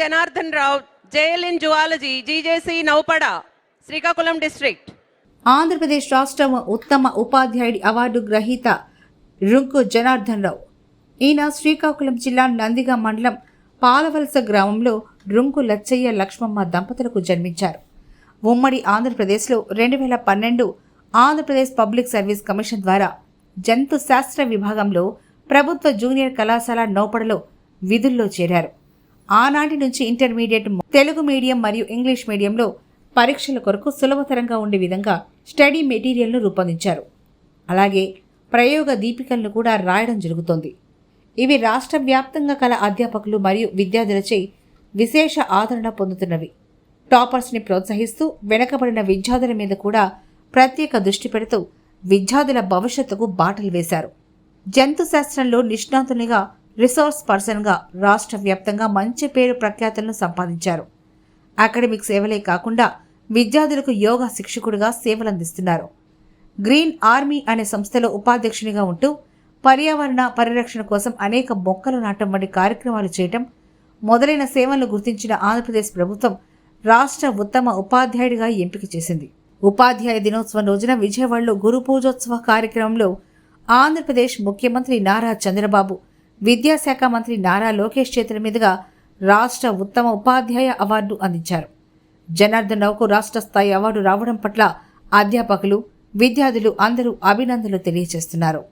Janardhan Rao JL in zoology GJC Naupada Srikakulam district. Andhra Pradesh రాష్ట్రం ఉత్తమ ఉపాధ్యాయుడి award గ్రహీత రుంకు జనార్దన్ రావు. ఈయన శ్రీకాకుళం జిల్లా నందిగా మండలం పాలవలస గ్రామంలో రుంకు లచ్చయ్య లక్ష్మమ్మ దంపతులకు జన్మించారు. ఉమ్మడి ఆంధ్రప్రదేశ్లో రెండు వేల పన్నెండు ఆంధ్రప్రదేశ్ పబ్లిక్ సర్వీస్ కమిషన్ ద్వారా జంతు శాస్త్ర విభాగంలో ప్రభుత్వ జూనియర్ కళాశాల నౌపడలో విధుల్లో చేరారు. ఆనాటి నుంచి ఇంటర్మీడియట్ తెలుగు మీడియం మరియు ఇంగ్లీష్ మీడియంలో పరీక్షల కొరకు సులభతరంగా ఉండే విధంగా స్టడీ మెటీరియల్ను రూపొందించారు. అలాగే ప్రయోగ దీపికలను కూడా రాయడం జరుగుతోంది. ఇవి రాష్ట్ర వ్యాప్తంగా కల అధ్యాపకులు మరియు విద్యార్థులచే విశేష ఆదరణ పొందుతున్నవి. టాపర్స్ని ప్రోత్సహిస్తూ వెనకబడిన విద్యార్థుల మీద కూడా ప్రత్యేక దృష్టి పెడుతూ విద్యార్థుల భవిష్యత్తుకు బాటలు వేశారు. జంతు శాస్త్రంలో నిష్ణాతునిగా రిసోర్స్ పర్సన్గా రాష్ట్ర వ్యాప్తంగా మంచి పేరు ప్రఖ్యాతులను సంపాదించారు. అకాడమిక్ సేవలే కాకుండా విద్యార్థులకు యోగా శిక్షకుడిగా సేవలందిస్తున్నారు. గ్రీన్ ఆర్మీ అనే సంస్థలో ఉపాధ్యక్షునిగా ఉంటూ పర్యావరణ పరిరక్షణ కోసం అనేక మొక్కలు నాటం వంటి కార్యక్రమాలు చేయటం మొదలైన సేవలను గుర్తించిన ఆంధ్రప్రదేశ్ ప్రభుత్వం రాష్ట్ర ఉత్తమ ఉపాధ్యాయుడిగా ఎంపిక చేసింది. ఉపాధ్యాయ దినోత్సవం రోజున విజయవాడలో గురు పూజోత్సవ కార్యక్రమంలో ఆంధ్రప్రదేశ్ ముఖ్యమంత్రి నారా చంద్రబాబు విద్యాశాఖ మంత్రి నారా లోకేష్ చేతుల మీదుగా రాష్ట్ర ఉత్తమ ఉపాధ్యాయ అవార్డు అందించారు. జనార్దన్ రావుకు రాష్ట్ర స్థాయి అవార్డు రావడం పట్ల అధ్యాపకులు విద్యార్థులు అందరూ అభినందనలు తెలియజేస్తున్నారు.